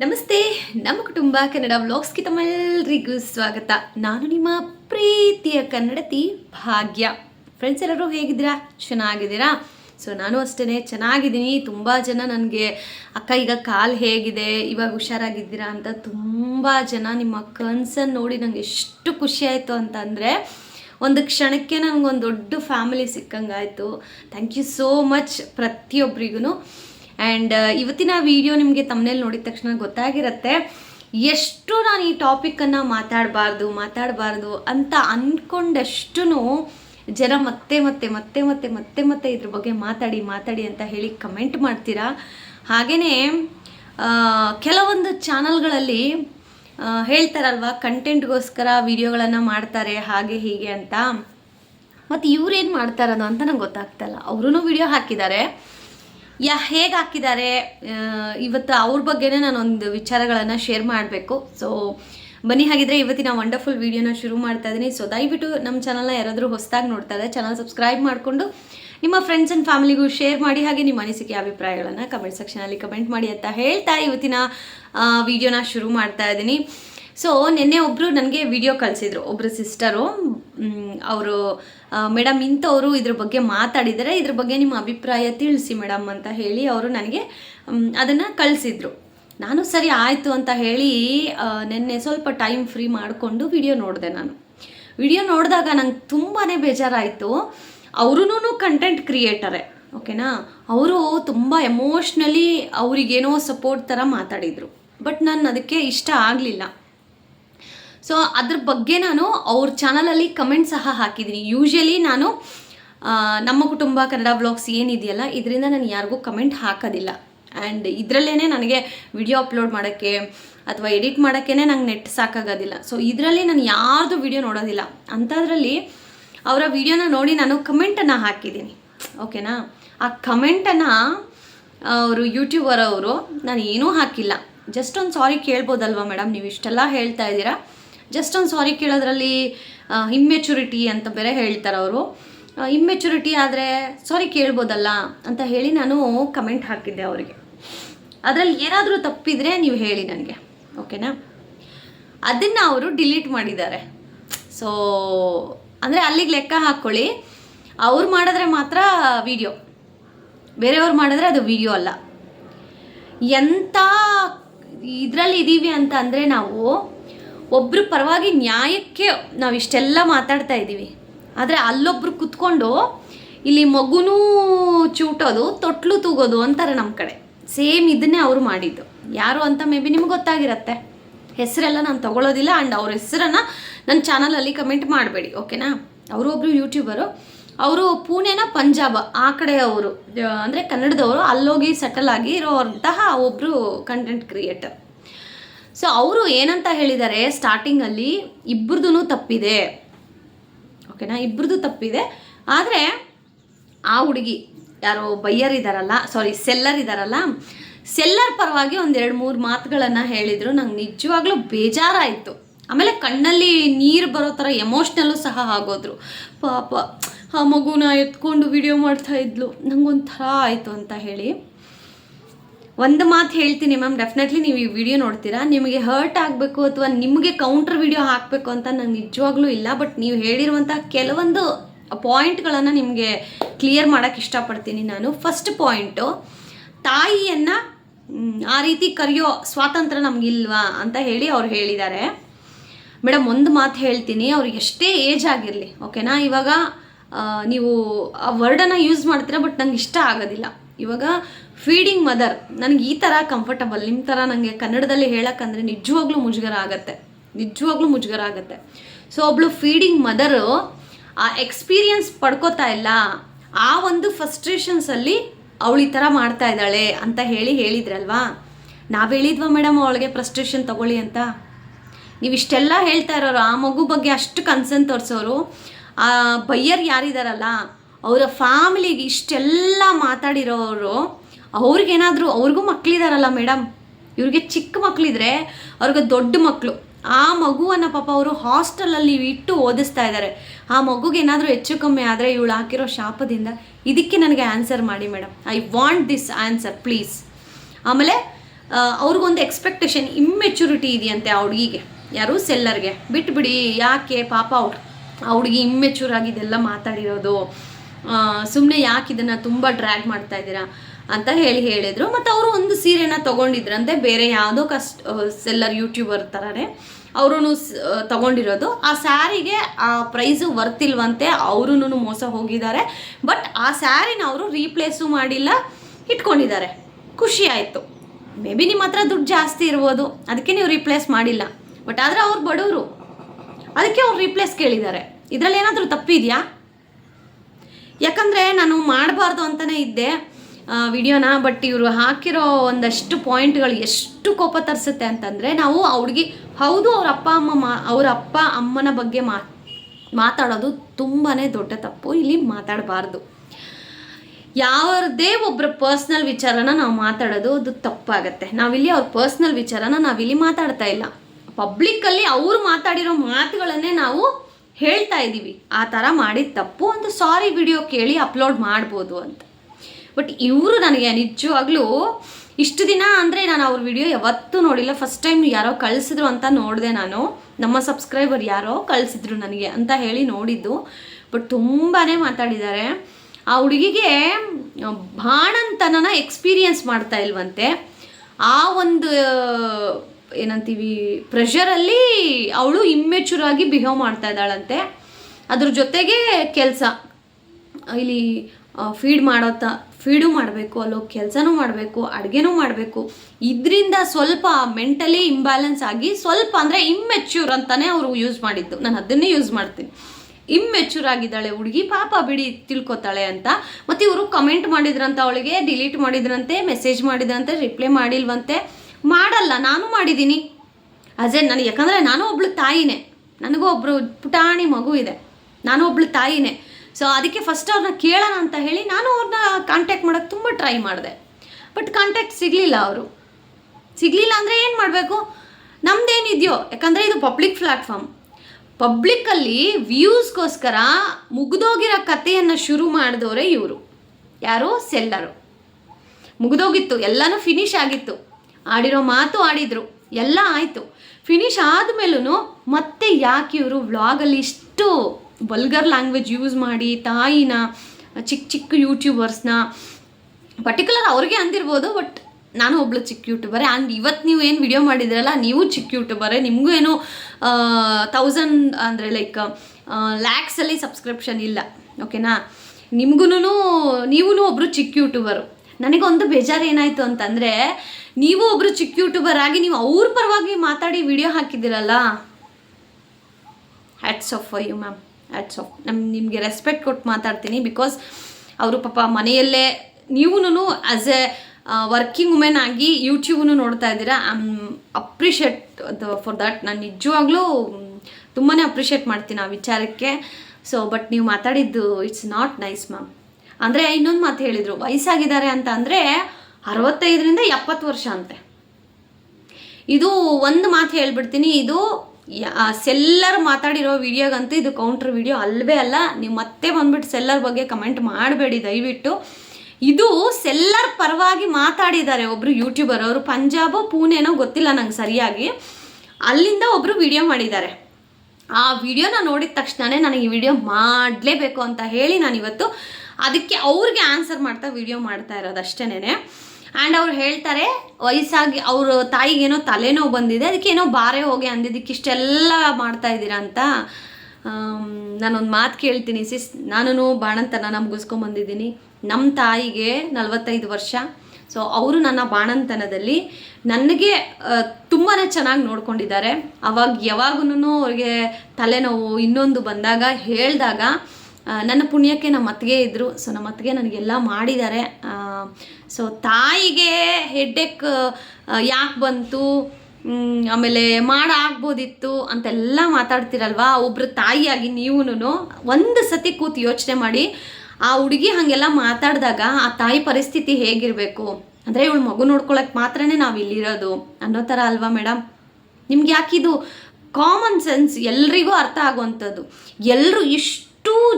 ನಮಸ್ತೆ, ನಮ್ಮ ಕುಟುಂಬ ಕನ್ನಡ ವ್ಲಾಗ್ಸ್ಗೆ ತಮ್ಮೆಲ್ಲರಿಗೂ ಸ್ವಾಗತ. ನಾನು ನಿಮ್ಮ ಪ್ರೀತಿಯ ಕನ್ನಡತಿ ಭಾಗ್ಯ. ಫ್ರೆಂಡ್ಸ್ ಎಲ್ಲರೂ ಹೇಗಿದ್ದೀರಾ? ಚೆನ್ನಾಗಿದ್ದೀರಾ? ಸೊ ನಾನು ಅಷ್ಟೇ ಚೆನ್ನಾಗಿದ್ದೀನಿ. ತುಂಬ ಜನ ನನಗೆ, ಅಕ್ಕ, ಈಗ ಕಾಲು ಹೇಗಿದೆ? ಇವಾಗ ಹುಷಾರಾಗಿದ್ದೀರಾ? ಅಂತ ತುಂಬ ಜನ ನಿಮ್ಮ ಕನ್ಸನ್ ನೋಡಿ ನಂಗೆ ಎಷ್ಟು ಖುಷಿ ಆಯಿತು ಅಂತಂದರೆ, ಒಂದು ಕ್ಷಣಕ್ಕೆ ನನಗೊಂದು ದೊಡ್ಡ ಫ್ಯಾಮಿಲಿ ಸಿಕ್ಕಂಗಾಯಿತು. ಥ್ಯಾಂಕ್ ಯು ಸೋ ಮಚ್ ಪ್ರತಿಯೊಬ್ಬರಿಗೂ ಆ್ಯಂಡ್ ಇವತ್ತಿನ ವಿಡಿಯೋ ನಿಮಗೆ ತಮ್ಮನೇಲಿ ನೋಡಿದ ತಕ್ಷಣ ಗೊತ್ತಾಗಿರುತ್ತೆ, ಎಷ್ಟು ನಾನು ಈ ಟಾಪಿಕನ್ನು ಮಾತಾಡಬಾರ್ದು ಮಾತಾಡಬಾರ್ದು ಅಂತ ಅಂದ್ಕೊಂಡಷ್ಟು ಜನ ಮತ್ತೆ ಮತ್ತೆ ಮತ್ತೆ ಮತ್ತೆ ಮತ್ತೆ ಮತ್ತೆ ಇದ್ರ ಬಗ್ಗೆ ಮಾತಾಡಿ ಮಾತಾಡಿ ಅಂತ ಹೇಳಿ ಕಮೆಂಟ್ ಮಾಡ್ತೀರಾ? ಹಾಗೆಯೇ ಕೆಲವೊಂದು ಚಾನಲ್ಗಳಲ್ಲಿ ಹೇಳ್ತಾರಲ್ವ ಕಂಟೆಂಟ್ಗೋಸ್ಕರ ವಿಡಿಯೋಗಳನ್ನು ಮಾಡ್ತಾರೆ, ಹಾಗೆ ಹೀಗೆ ಅಂತ. ಮತ್ತು ಇವ್ರೇನು ಮಾಡ್ತಾರದು ಅಂತ ನಂಗೆ ಗೊತ್ತಾಗ್ತಾಯಿಲ್ಲ ಅವರೂ ವಿಡಿಯೋ ಹಾಕಿದ್ದಾರೆ. ಯಾ ಹೇಗೆ ಹಾಕಿದ್ದಾರೆ ಇವತ್ತು ಅವ್ರ ಬಗ್ಗೆನೇ ನಾನೊಂದು ವಿಚಾರಗಳನ್ನು ಶೇರ್ ಮಾಡಬೇಕು. ಸೊ ಬನ್ನಿ, ಹಾಗಿದ್ರೆ ಇವತ್ತಿನ ವಂಡರ್ಫುಲ್ ವಿಡಿಯೋನ ಶುರು ಮಾಡ್ತಾ ಇದ್ದೀನಿ ಸೊ ದಯವಿಟ್ಟು ನಮ್ಮ ಚಾನಲ್ನ ಯಾರಾದರೂ ಹೊಸದಾಗಿ ನೋಡ್ತಾ ಇದ್ದಾರೆ ಚಾನಲ್ ಸಬ್ಸ್ಕ್ರೈಬ್ ಮಾಡಿಕೊಂಡು ನಿಮ್ಮ ಫ್ರೆಂಡ್ಸ್ ಆ್ಯಂಡ್ ಫ್ಯಾಮಿಲಿಗೂ ಶೇರ್ ಮಾಡಿ, ಹಾಗೆ ನಿಮ್ಮ ಅನಿಸಿಕೆ, ಅಭಿಪ್ರಾಯಗಳನ್ನು ಕಮೆಂಟ್ ಸೆಕ್ಷನಲ್ಲಿ ಕಮೆಂಟ್ ಮಾಡಿ ಅಂತ ಹೇಳ್ತಾ ಇವತ್ತಿನ ವಿಡಿಯೋನ ಶುರು ಮಾಡ್ತಾ ಇದ್ದೀನಿ ಸೊ ನಿನ್ನೆ ಒಬ್ಬರು ನನಗೆ ವಿಡಿಯೋ ಕಳಿಸಿದ್ರು. ಒಬ್ಬರು ಸಿಸ್ಟರು ಅವರು ಮೇಡಮ್ ಇಂಥವರು ಇದ್ರ ಬಗ್ಗೆ ಮಾತಾಡಿದರೆ, ಇದ್ರ ಬಗ್ಗೆ ನಿಮ್ಮ ಅಭಿಪ್ರಾಯ ತಿಳಿಸಿ ಮೇಡಮ್ ಅಂತ ಹೇಳಿ ಅವರು ನನಗೆ ಅದನ್ನು ಕಳಿಸಿದ್ರು. ನಾನು ಸರಿ ಆಯಿತು ಅಂತ ಹೇಳಿ ನಿನ್ನೆ ಸ್ವಲ್ಪ ಟೈಮ್ ಫ್ರೀ ಮಾಡಿಕೊಂಡು ವಿಡಿಯೋ ನೋಡಿದೆ ನಾನು. ವಿಡಿಯೋ ನೋಡಿದಾಗ ನಂಗೆ ತುಂಬಾ ಬೇಜಾರಾಯಿತು. ಅವ್ರೂ ಕಂಟೆಂಟ್ ಕ್ರಿಯೇಟರೇ ಓಕೆನಾ ಅವರು ತುಂಬ ಎಮೋಷ್ನಲಿ ಅವ್ರಿಗೇನೋ ಸಪೋರ್ಟ್ ಥರ ಮಾತಾಡಿದರು. ಬಟ್ ನಾನು ಅದಕ್ಕೆ ಇಷ್ಟ ಆಗಲಿಲ್ಲ. ಸೊ ಅದ್ರ ಬಗ್ಗೆ ನಾನು ಅವ್ರ ಚಾನಲಲ್ಲಿ ಕಮೆಂಟ್ ಸಹ ಹಾಕಿದ್ದೀನಿ. ಯೂಶಲಿ ನಾನು ನಮ್ಮ ಕುಟುಂಬ ಕನ್ನಡ ಬ್ಲಾಗ್ಸ್ ಏನಿದೆಯಲ್ಲ, ಇದರಿಂದ ನಾನು ಯಾರಿಗೂ ಕಮೆಂಟ್ ಹಾಕೋದಿಲ್ಲ. ಆ್ಯಂಡ್ ಇದರಲ್ಲೇ ನನಗೆ ವಿಡಿಯೋ ಅಪ್ಲೋಡ್ ಮಾಡೋಕ್ಕೆ ಅಥವಾ ಎಡಿಟ್ ಮಾಡೋಕ್ಕೇ ನಂಗೆ ನೆಟ್ ಸಾಕಾಗೋದಿಲ್ಲ. ಸೊ ಇದರಲ್ಲಿ ನಾನು ಯಾರ್ದು ವಿಡಿಯೋ ನೋಡೋದಿಲ್ಲ. ಅಂಥದ್ರಲ್ಲಿ ಅವರ ವಿಡಿಯೋನ ನೋಡಿ ನಾನು ಕಮೆಂಟನ್ನು ಹಾಕಿದ್ದೀನಿ. ಓಕೆನಾ ಆ ಕಮೆಂಟನ್ನು ಅವರು ಯೂಟ್ಯೂಬರ್ ಅವರು ನಾನು ಏನೂ ಹಾಕಿಲ್ಲ. ಜಸ್ಟ್ ಒಂದು ಸಾರಿ ಕೇಳ್ಬೋದಲ್ವಾ ಮೇಡಮ್ ನೀವು ಇಷ್ಟೆಲ್ಲ ಹೇಳ್ತಾ ಇದ್ದೀರಾ? ಜಸ್ಟ್ ಒಂದು ಸಾರಿ ಕೇಳೋದ್ರಲ್ಲಿ ಇಮ್ಮೆಚುರಿಟಿ ಅಂತ ಬೇರೆ ಹೇಳ್ತಾರೆ ಅವರು. ಇಮ್ಮೆಚುರಿಟಿ ಆದರೆ ಸಾರಿ ಕೇಳ್ಬೋದಲ್ಲ ಅಂತ ಹೇಳಿ ನಾನು ಕಮೆಂಟ್ ಹಾಕಿದ್ದೆ ಅವರಿಗೆ. ಅದರಲ್ಲಿ ಏನಾದರೂ ತಪ್ಪಿದರೆ ನೀವು ಹೇಳಿ ನನಗೆ. ಓಕೆನಾ ಅದನ್ನು ಅವರು ಡಿಲೀಟ್ ಮಾಡಿದ್ದಾರೆ. ಸೊ ಅಂದರೆ ಅಲ್ಲಿಗೆ ಲೆಕ್ಕ ಹಾಕ್ಕೊಳ್ಳಿ ಅವ್ರು ಮಾಡಿದ್ರೆ ಮಾತ್ರ ವಿಡಿಯೋ ಬೇರೆಯವ್ರು ಮಾಡಿದ್ರೆ ಅದು ವಿಡಿಯೋ ಅಲ್ಲ. ಎಂಥ ಇದರಲ್ಲಿ ಇದ್ದೀವಿ ಅಂತ ಅಂದರೆ ನಾವು ಒಬ್ಬರು ಪರವಾಗಿ ನ್ಯಾಯಕ್ಕೆ ನಾವು ಇಷ್ಟೆಲ್ಲ ಮಾತಾಡ್ತಾ ಇದ್ದೀವಿ. ಆದರೆ ಅಲ್ಲೊಬ್ರು ಕುತ್ಕೊಂಡು ಇಲ್ಲಿ ಮಗುನೂ ಚೂಟೋದು, ತೊಟ್ಲು ತೂಗೋದು ಅಂತಾರೆ ನಮ್ಮ ಕಡೆ. ಸೇಮ್ ಇದನ್ನೇ ಅವರು ಮಾಡಿದ್ದು. ಯಾರು ಅಂತ ಮೇ ಬಿ ನಿಮ್ಗೆ ಗೊತ್ತಾಗಿರತ್ತೆ. ಹೆಸರೆಲ್ಲ ನಾನು ತಗೊಳ್ಳೋದಿಲ್ಲ ಆ್ಯಂಡ್ ಅವ್ರ ಹೆಸರನ್ನು ನನ್ನ ಚಾನಲಲ್ಲಿ ಕಮೆಂಟ್ ಮಾಡಬೇಡಿ, ಓಕೆನಾ? ಅವರು ಒಬ್ಬರು ಯೂಟ್ಯೂಬರು. ಅವರು ಪುಣೆನ ಪಂಜಾಬ್, ಆ ಕಡೆ ಅವರು, ಅಂದರೆ ಕನ್ನಡದವರು ಅಲ್ಲೋಗಿ ಸೆಟಲ್ ಆಗಿ ಇರೋವಂತಹ ಒಬ್ಬರು ಕಂಟೆಂಟ್ ಕ್ರಿಯೇಟರ್ ಸೊ ಅವರು ಏನಂತ ಹೇಳಿದ್ದಾರೆ ಸ್ಟಾರ್ಟಿಂಗಲ್ಲಿ ಇಬ್ಬರದೂ ತಪ್ಪಿದೆ. ಓಕೆನಾ ಇಬ್ಬರದು ತಪ್ಪಿದೆ. ಆದರೆ, ಆ ಹುಡುಗಿ, ಯಾರೋ ಬಯ್ಯರ್ ಇದ್ದಾರಲ್ಲ ಸಾರಿ ಸೆಲ್ಲರ್ ಇದ್ದಾರಲ್ಲ ಸೆಲ್ಲರ್ ಪರವಾಗಿ ಒಂದೆರಡು ಮೂರು ಮಾತುಗಳನ್ನು ಹೇಳಿದರು. ನಂಗೆ ನಿಜವಾಗ್ಲೂ ಬೇಜಾರಾಯಿತು. ಆಮೇಲೆ ಕಣ್ಣಲ್ಲಿ ನೀರು ಬರೋ ಥರ ಎಮೋಷ್ನಲ್ಲೂ ಸಹ ಆಗೋದ್ರು. ಪಾಪ, ಆ ಮಗುನ ಎತ್ಕೊಂಡು ವಿಡಿಯೋ ಮಾಡ್ತಾ ಇದ್ಲು. ನಂಗೊಂಥರ ಆಯಿತು ಅಂತ ಹೇಳಿ. ಒಂದು ಮಾತು ಹೇಳ್ತೀನಿ ಮ್ಯಾಮ್ ಡೆಫಿನೆಟ್ಲಿ ನೀವು ಈ ವಿಡಿಯೋ ನೋಡ್ತೀರಾ. ನಿಮಗೆ ಹರ್ಟ್ ಆಗಬೇಕು ಅಥವಾ ನಿಮಗೆ ಕೌಂಟರ್ ವಿಡಿಯೋ ಹಾಕಬೇಕು ಅಂತ ನಂಗೆ ನಿಜವಾಗ್ಲೂ ಇಲ್ಲ. ಬಟ್ ನೀವು ಹೇಳಿರುವಂಥ ಕೆಲವೊಂದು ಪಾಯಿಂಟ್ಗಳನ್ನು ನಿಮಗೆ ಕ್ಲಿಯರ್ ಮಾಡೋಕ್ಕೆ ಇಷ್ಟಪಡ್ತೀನಿ ನಾನು. ಫಸ್ಟ್ ಪಾಯಿಂಟು ತಾಯಿಯನ್ನು ಆ ರೀತಿ ಕರೆಯೋ ಸ್ವಾತಂತ್ರ್ಯ ನಮಗಿಲ್ವಾ ಅಂತ ಹೇಳಿ ಅವ್ರು ಹೇಳಿದ್ದಾರೆ. ಮೇಡಮ್ ಒಂದು ಮಾತು ಹೇಳ್ತೀನಿ. ಅವ್ರಿಗೆ ಎಷ್ಟೇ ಏಜ್ ಆಗಿರಲಿ ಓಕೆನಾ ಇವಾಗ ನೀವು ಆ ವರ್ಡನ್ನು ಯೂಸ್ ಮಾಡ್ತೀರಾ ಬಟ್ ನಂಗೆ ಇಷ್ಟ ಆಗೋದಿಲ್ಲ. ಇವಾಗ ಫೀಡಿಂಗ್ ಮದರ್ ನನಗೆ ಈ ಥರ ಕಂಫರ್ಟಬಲ್ ನಿಮ್ಮ ಥರ ನನಗೆ ಕನ್ನಡದಲ್ಲಿ ಹೇಳೋಕ್ಕಂದ್ರೆ ನಿಜವಾಗ್ಲೂ ಮುಜುಗರ ಆಗತ್ತೆ. ನಿಜವಾಗ್ಲೂ ಮುಜುಗರ ಆಗತ್ತೆ. ಸೊ ಒಬ್ಳು ಫೀಡಿಂಗ್ ಮದರು ಆ ಎಕ್ಸ್ಪೀರಿಯನ್ಸ್ ಪಡ್ಕೋತಾ ಇಲ್ಲ, ಆ ಒಂದು ಫಸ್ಟ್ರೇಷನ್ಸಲ್ಲಿ ಅವಳು ಈ ಥರ ಮಾಡ್ತಾ ಇದ್ದಾಳೆ ಅಂತ ಹೇಳಿ ಹೇಳಿದ್ರಲ್ವಾ ನಾವು ಹೇಳಿದ್ವಾ ಮೇಡಮ್ ಅವಳಿಗೆ ಫ್ರಸ್ಟ್ರೇಷನ್ ತಗೊಳ್ಳಿ ಅಂತ? ನೀವು ಇಷ್ಟೆಲ್ಲ ಹೇಳ್ತಾ ಇರೋರು, ಆ ಮಗು ಬಗ್ಗೆ ಅಷ್ಟು ಕನ್ಸರ್ನ್ ತೋರಿಸೋರು, ಆ ಬಯ್ಯರ್ ಯಾರಿದಾರಲ್ಲ, ಅವರ ಫ್ಯಾಮಿಲಿಗೆ ಇಷ್ಟೆಲ್ಲ ಮಾತಾಡಿರೋರು ಅವ್ರಿಗೇನಾದರೂ, ಅವ್ರಿಗೂ ಮಕ್ಕಳಿದಾರಲ್ಲ ಮೇಡಮ್ ಇವ್ರಿಗೆ ಚಿಕ್ಕ ಮಕ್ಕಳಿದ್ರೆ ಅವ್ರಿಗೆ ದೊಡ್ಡ ಮಕ್ಕಳು ಆ ಮಗುವನ್ನು ಪಾಪ ಅವರು ಹಾಸ್ಟೆಲಲ್ಲಿ ಇಟ್ಟು ಓದಿಸ್ತಾ ಇದ್ದಾರೆ ಆ ಮಗುಗೆ ಏನಾದರೂ ಹೆಚ್ಚು ಕಮ್ಮಿ ಆದರೆ ಇವಳು ಹಾಕಿರೋ ಶಾಪದಿಂದ ಇದಕ್ಕೆ ನನಗೆ ಆನ್ಸರ್ ಮಾಡಿ madam I want this answer, please. ಆಮೇಲೆ ಅವ್ರಿಗೊಂದು ಎಕ್ಸ್ಪೆಕ್ಟೇಷನ್ ಇಮ್ಮೆಚುರಿಟಿ ಇದೆಯಂತೆ ಆ ಹುಡುಗಿಗೆ. ಯಾರು? ಸೆಲ್ಲರ್ಗೆ. ಬಿಟ್ಬಿಡಿ, ಯಾಕೆ ಪಾಪ ಅವ್ರು ಆ ಹುಡುಗಿ ಇಮ್ಮೆಚೂರ್ ಆಗಿ ಇದೆಲ್ಲ ಮಾತಾಡಿರೋದು. ಸುಮ್ಮನೆ ಯಾಕೆ ಇದನ್ನು ತುಂಬ ಡ್ರ್ಯಾಗ್ ಮಾಡ್ತಾ ಇದ್ದೀರಾ? ಅಂತ ಹೇಳಿ ಹೇಳಿದರು. ಮತ್ತು ಅವರು ಒಂದು ಸೀರೆನ ತೊಗೊಂಡಿದ್ರಂತೆ, ಬೇರೆ ಯಾವುದೋ ಕಸ್ಟ್ ಸೆಲ್ಲರ್ ಯೂಟ್ಯೂಬರ್ ಥರನೇ ಅವರು ತಗೊಂಡಿರೋದು. ಆ ಸ್ಯಾರಿಗೆ ಆ ಪ್ರೈಸು ವರ್ತಿಲ್ವಂತೆ ಅವರೂ ಮೋಸ ಹೋಗಿದ್ದಾರೆ. ಬಟ್ ಆ ಸ್ಯಾರಿನ ಅವರು ರೀಪ್ಲೇಸು ಮಾಡಿಲ್ಲ, ಇಟ್ಕೊಂಡಿದ್ದಾರೆ. ಖುಷಿ ಆಯಿತು. ಮೇ ಬಿ ನಿಮ್ಮ ಹತ್ರ ದುಡ್ಡು ಜಾಸ್ತಿ ಇರ್ಬೋದು. ಅದಕ್ಕೆ ನೀವು ರೀಪ್ಲೇಸ್ ಮಾಡಿಲ್ಲ. ಬಟ್ ಆದರೆ ಅವ್ರು ಬಡವರು. ಅದಕ್ಕೆ ಅವ್ರು ರೀಪ್ಲೇಸ್ ಕೇಳಿದ್ದಾರೆ. ಇದರಲ್ಲಿ ಏನಾದರೂ ತಪ್ಪಿದೆಯಾ? ಯಾಕಂದರೆ ನಾನು ಮಾಡಬಾರ್ದು ಅಂತಲೇ ಇದ್ದೆ. ವಿಡಿಯೋನ ಬಟ್ ಇವರು ಹಾಕಿರೋ ಒಂದಷ್ಟು ಪಾಯಿಂಟ್ಗಳು ಎಷ್ಟು ಕೋಪ ತರಿಸುತ್ತೆ ಅಂತಂದರೆ, ನಾವು ಹುಡುಗಿ, ಹೌದು, ಅವ್ರ ಅಪ್ಪ, ಅಮ್ಮ ಮಾ, ಅವ್ರ ಅಪ್ಪ, ಅಮ್ಮನ ಬಗ್ಗೆ ಮಾತಾಡೋದು ತುಂಬಾ ದೊಡ್ಡ ತಪ್ಪು, ಇಲ್ಲಿ ಮಾತಾಡಬಾರ್ದು. ಯಾವುದೇ ಒಬ್ಬರ ಪರ್ಸ್ನಲ್ ವಿಚಾರನ ನಾವು ಮಾತಾಡೋದು ಅದು ತಪ್ಪಾಗತ್ತೆ. ನಾವಿಲ್ಲಿ ಅವ್ರ ಪರ್ಸ್ನಲ್ ವಿಚಾರನ ನಾವಿಲ್ಲಿ ಮಾತಾಡ್ತಾ ಇಲ್ಲ. ಪಬ್ಲಿಕ್ಕಲ್ಲಿ ಅವ್ರು ಮಾತಾಡಿರೋ ಮಾತುಗಳನ್ನೇ ನಾವು ಹೇಳ್ತಾ ಇದ್ದೀವಿ ಆ ಥರ ಮಾಡಿದ ತಪ್ಪು ಒಂದು ಸಾರಿ ವಿಡಿಯೋ ಕೇಳಿ ಅಪ್ಲೋಡ್ ಮಾಡ್ಬೋದು ಅಂತ. ಬಟ್ ಇವರು ನನಗೆ ನಿಜವಾಗ್ಲೂ ಇಷ್ಟು ದಿನ ಅಂದರೆ ನಾನು ಅವ್ರ ವಿಡಿಯೋ ಯಾವತ್ತೂ ನೋಡಿಲ್ಲ. ಫಸ್ಟ್ ಟೈಮ್ ಯಾರೋ ಕಳಿಸಿದ್ರು ಅಂತ ನೋಡಿದೆ ನಾನು. ನಮ್ಮ ಸಬ್ಸ್ಕ್ರೈಬರ್ ಯಾರೋ ಕಳಿಸಿದ್ರು ನನಗೆ ಅಂತ ಹೇಳಿ ನೋಡಿದ್ದು. ಬಟ್ ತುಂಬಾ ಮಾತಾಡಿದ್ದಾರೆ. ಆ ಹುಡುಗಿಗೆ ಬಾಣಂತನನ ಎಕ್ಸ್ಪೀರಿಯನ್ಸ್ ಮಾಡ್ತಾ ಇಲ್ವಂತೆ. ಆ ಒಂದು, ಏನಂತೀವಿ ಪ್ರೆಷರಲ್ಲಿ ಅವಳು ಇಮ್ಮೆಚೂರ್ ಆಗಿ ಬಿಹೇವ್ ಮಾಡ್ತಾ ಇದ್ದಾಳಂತೆ. ಅದ್ರ ಜೊತೆಗೆ ಕೆಲಸ. ಇಲ್ಲಿ ಫೀಡ್ ಮಾಡೋ ಫೀಡು ಮಾಡಬೇಕು ಅಲ್ಲೋ ಕೆಲಸನೂ ಮಾಡಬೇಕು, ಅಡುಗೆನೂ ಮಾಡಬೇಕು. ಇದರಿಂದ ಸ್ವಲ್ಪ ಮೆಂಟಲಿ ಇಂಬ್ಯಾಲೆನ್ಸ್ ಆಗಿ ಸ್ವಲ್ಪ ಅಂದರೆ ಇಮ್ಮೆಚ್ಯೂರ್ ಅಂತಲೇ ಅವರು ಯೂಸ್ ಮಾಡಿದ್ದು. ನಾನು ಅದನ್ನೇ ಯೂಸ್ ಮಾಡ್ತೀನಿ. ಇಮ್ಮೆಚ್ಯೂರ್ ಆಗಿದ್ದಾಳೆ, ಹುಡುಗಿ ಪಾಪ ಬಿಡಿ ತಿಳ್ಕೊತಾಳೆ ಅಂತ. ಮತ್ತು ಇವರು ಕಮೆಂಟ್ ಮಾಡಿದ್ರಂತ, ಅವಳಿಗೆ ಡಿಲೀಟ್ ಮಾಡಿದ್ರಂತೆ ಮೆಸೇಜ್ ಮಾಡಿದ್ರಂತೆ ರಿಪ್ಲೈ ಮಾಡಿಲ್ವಂತೆ. ಮಾಡಲ್ಲ, ನಾನು ಮಾಡಿದ್ದೀನಿ. ಅಜೆ ನಾನು, ಯಾಕಂದರೆ ನಾನು ಒಬ್ಳು ತಾಯಿನೇ. ನನಗೂ ಒಬ್ಬರು ಪುಟಾಣಿ ಮಗು ಇದೆ. ನಾನು ಒಬ್ಳು ತಾಯಿನೇ. ಸೊ ಅದಕ್ಕೆ ಫಸ್ಟ್ ಅವ್ರನ್ನ ಕೇಳೋಣ ಅಂತ ಹೇಳಿ ನಾನು ಅವ್ರನ್ನ ಕಾಂಟ್ಯಾಕ್ಟ್ ಮಾಡೋಕ್ಕೆ ತುಂಬ ಟ್ರೈ ಮಾಡಿದೆ. ಬಟ್ ಕಾಂಟ್ಯಾಕ್ಟ್ ಸಿಗಲಿಲ್ಲ ಅವರು. ಸಿಗಲಿಲ್ಲ ಅಂದರೆ ಏನು ಮಾಡಬೇಕು? ನಮ್ದೇನಿದೆಯೋ, ಯಾಕಂದರೆ ಇದು ಪಬ್ಲಿಕ್ ಪ್ಲಾಟ್ಫಾರ್ಮ್ ಪಬ್ಲಿಕ್ಕಲ್ಲಿ ವ್ಯೂಸ್ಗೋಸ್ಕರ ಮುಗಿದೋಗಿರೋ ಕಥೆಯನ್ನು ಶುರು ಮಾಡಿದವರೇ ಇವರು. ಯಾರು? ಸೆಲ್ಲರು ಮುಗಿದೋಗಿತ್ತು, ಎಲ್ಲನೂ ಫಿನಿಶ್ ಆಗಿತ್ತು. ಆಡಿರೋ ಮಾತು ಆಡಿದರು, ಎಲ್ಲ ಆಯಿತು. ಫಿನಿಶ್ ಆದಮೇಲೂ ಮತ್ತೆ ಯಾಕೆ ಇವರು ವ್ಲಾಗಲ್ಲಿ ಇಷ್ಟು ವಲ್ಗರ್ ಲ್ಯಾಂಗ್ವೇಜ್ ಯೂಸ್ ಮಾಡಿ ತಾಯಿನ ಚಿಕ್ಕ ಚಿಕ್ಕ ಯೂಟ್ಯೂಬರ್ಸ್ನ ಪರ್ಟಿಕ್ಯುಲರ್ ಅವ್ರಿಗೆ ಅಂದಿರ್ಬೋದು ಬಟ್ ನಾನು ಒಬ್ಳು ಚಿಕ್ಕ ಯೂಟ್ಯೂಬರೇ ಆ್ಯಂಡ್ ಇವತ್ತು ನೀವು ಏನು ವಿಡಿಯೋ ಮಾಡಿದ್ರಲ್ಲ, ನೀವು ಚಿಕ್ಕ ಯೂಟ್ಯೂಬರೇ ನಿಮಗೂ ಏನು ತೌಸಂಡ್ ಅಂದರೆ ಲೈಕ್ ಲ್ಯಾಕ್ಸಲ್ಲಿ ಸಬ್ಸ್ಕ್ರಿಪ್ಷನ್ ಇಲ್ಲ. ಓಕೆನಾ ನಿಮ್ಗೂ ನೀವೂ ಒಬ್ಬರು ಚಿಕ್ಕ ಯೂಟ್ಯೂಬರು ನನಗೊಂದು ಬೇಜಾರು ಏನಾಯಿತು ಅಂತಂದರೆ, ನೀವು ಒಬ್ಬರು ಚಿಕ್ಕ ಯೂಟ್ಯೂಬರ್ ಆಗಿ ನೀವು ಅವ್ರ ಪರವಾಗಿ ಮಾತಾಡಿ video ಹಾಕಿದ್ದೀರಲ್ಲ? Hats off you ma'am hats off ನಮ್ಮ ನಿಮಗೆ ರೆಸ್ಪೆಕ್ಟ್ ಕೊಟ್ಟು ಮಾತಾಡ್ತೀನಿ ಬಿಕಾಸ್ ಅವರು ಪಾಪ ಮನೆಯಲ್ಲೇ ನೀವೂ ಆ್ಯಸ್ ಎ ವರ್ಕಿಂಗ್ ವುಮೆನ್ ಆಗಿ ಯೂಟ್ಯೂಬ್ನು ನೋಡ್ತಾ ಇದ್ದೀರಾ. I am appreciate for that ನಾನು ನಿಜವಾಗ್ಲೂ ತುಂಬಾ ಅಪ್ರಿಷಿಯೇಟ್ ಮಾಡ್ತೀನಿ ಆ ವಿಚಾರಕ್ಕೆ. ಸೊ ಬಟ್ ನೀವು ಮಾತಾಡಿದ್ದು ಇಟ್ಸ್ ನಾಟ್ ನೈಸ್ ಮ್ಯಾಮ್ ಅಂದರೆ ಇನ್ನೊಂದು ಮಾತು ಹೇಳಿದರು. ವಯಸ್ಸಾಗಿದ್ದಾರೆ ಅಂತ ಅಂದರೆ ಅರವತ್ತೈದರಿಂದ ಎಪ್ಪತ್ತು ವರ್ಷ ಅಂತೆ. ಇದು ಒಂದು ಮಾತು ಹೇಳ್ಬಿಡ್ತೀನಿ. ಇದು ಸೆಲ್ಲರ್ ಮಾತಾಡಿರೋ ವಿಡಿಯೋಗಂತೂ ಇದು ಕೌಂಟ್ರ್ ವಿಡಿಯೋ ಅಲ್ಲವೇ ಅಲ್ಲ. ನೀವು ಮತ್ತೆ ಬಂದ್ಬಿಟ್ಟು ಸೆಲ್ಲರ್ ಬಗ್ಗೆ ಕಮೆಂಟ್ ಮಾಡಬೇಡಿ ದಯವಿಟ್ಟು. ಇದು ಸೆಲ್ಲರ್ ಪರವಾಗಿ ಮಾತಾಡಿದ್ದಾರೆ ಒಬ್ಬರು ಯೂಟ್ಯೂಬರ್ ಅವರು. ಪಂಜಾಬೋ, ಪುಣೆನೋ ಗೊತ್ತಿಲ್ಲ ನಂಗೆ ಸರಿಯಾಗಿ. ಅಲ್ಲಿಂದ ಒಬ್ಬರು ವಿಡಿಯೋ ಮಾಡಿದ್ದಾರೆ. ಆ ವಿಡಿಯೋನ ನೋಡಿದ ತಕ್ಷಣವೇ ನನಗೆ ಈ ವಿಡಿಯೋ ಮಾಡಲೇಬೇಕು ಅಂತ ಹೇಳಿ ನಾನು ಇವತ್ತು ಅದಕ್ಕೆ ಅವ್ರಿಗೆ ಆನ್ಸರ್ ಮಾಡ್ತಾ ವಿಡಿಯೋ ಮಾಡ್ತಾ ಇರೋದು ಅಷ್ಟೇನೆ ಆ್ಯಂಡ್ ಅವ್ರು ಹೇಳ್ತಾರೆ, ವಯಸ್ಸಾಗಿ ಅವ್ರ ತಾಯಿಗೇನೋ ತಲೆನೋವು ಬಂದಿದೆ ಅದಕ್ಕೆ ಏನೋ ಬಾರೆ ಹೋಗಿ ಅಂದಿದ್ದಕ್ಕೆ ಇಷ್ಟೆಲ್ಲ ಮಾಡ್ತಾ ಇದ್ದೀರಾ ಅಂತ ನಾನೊಂದು ಮಾತು ಕೇಳ್ತೀನಿ ಸಿಸ್ ನಾನು ಬಾಣಂತನ ಮುಗಿಸ್ಕೊಂಬಂದಿದ್ದೀನಿ ನಮ್ಮ ತಾಯಿಗೆ ನಲವತ್ತೈದು ವರ್ಷ ಸೊ ಅವರು ನನ್ನ ಬಾಣಂತನದಲ್ಲಿ ನನಗೆ ತುಂಬಾ ಚೆನ್ನಾಗಿ ನೋಡ್ಕೊಂಡಿದ್ದಾರೆ. ಅವಾಗ ಯಾವಾಗೂ ಅವ್ರಿಗೆ ತಲೆನೋವು ಇನ್ನೊಂದು ಬಂದಾಗ ಹೇಳಿದಾಗ ನನ್ನ ಪುಣ್ಯಕ್ಕೆ ನಮ್ಮ ಅತ್ತಿಗೆ ಇದ್ದರು ಸೊ ನಮ್ಮ ಅತ್ತಿಗೆ ನನಗೆಲ್ಲ ಮಾಡಿದ್ದಾರೆ. ಸೊ ತಾಯಿಗೆ ಹೆಡ್ಡೆಕ್ ಯಾಕೆ ಬಂತು? ಆಮೇಲೆ ಮಾಡಾಗ್ಬೋದಿತ್ತು ಅಂತೆಲ್ಲ ಮಾತಾಡ್ತಿರಲ್ವಾ? ಒಬ್ಬರು ತಾಯಿಯಾಗಿ ನೀವು ಒಂದು ಸತಿ ಕೂತು ಯೋಚನೆ ಮಾಡಿ ಆ ಹುಡುಗಿ ಹಾಗೆಲ್ಲ ಮಾತಾಡಿದಾಗ ಆ ತಾಯಿ ಪರಿಸ್ಥಿತಿ ಹೇಗಿರಬೇಕು? ಅಂದರೆ ಇವಳು ಮಗು ನೋಡ್ಕೊಳಕ್ಕೆ ಮಾತ್ರನೇ ನಾವು ಇಲ್ಲಿರೋದು ಅನ್ನೋ ಥರ ಅಲ್ವಾ ಮೇಡಮ್ ನಿಮ್ಗೆ ಯಾಕಿದು ಕಾಮನ್ ಸೆನ್ಸ್ ಎಲ್ರಿಗೂ ಅರ್ಥ ಆಗುವಂಥದ್ದು. ಎಲ್ಲರೂ ಇಷ್ಟು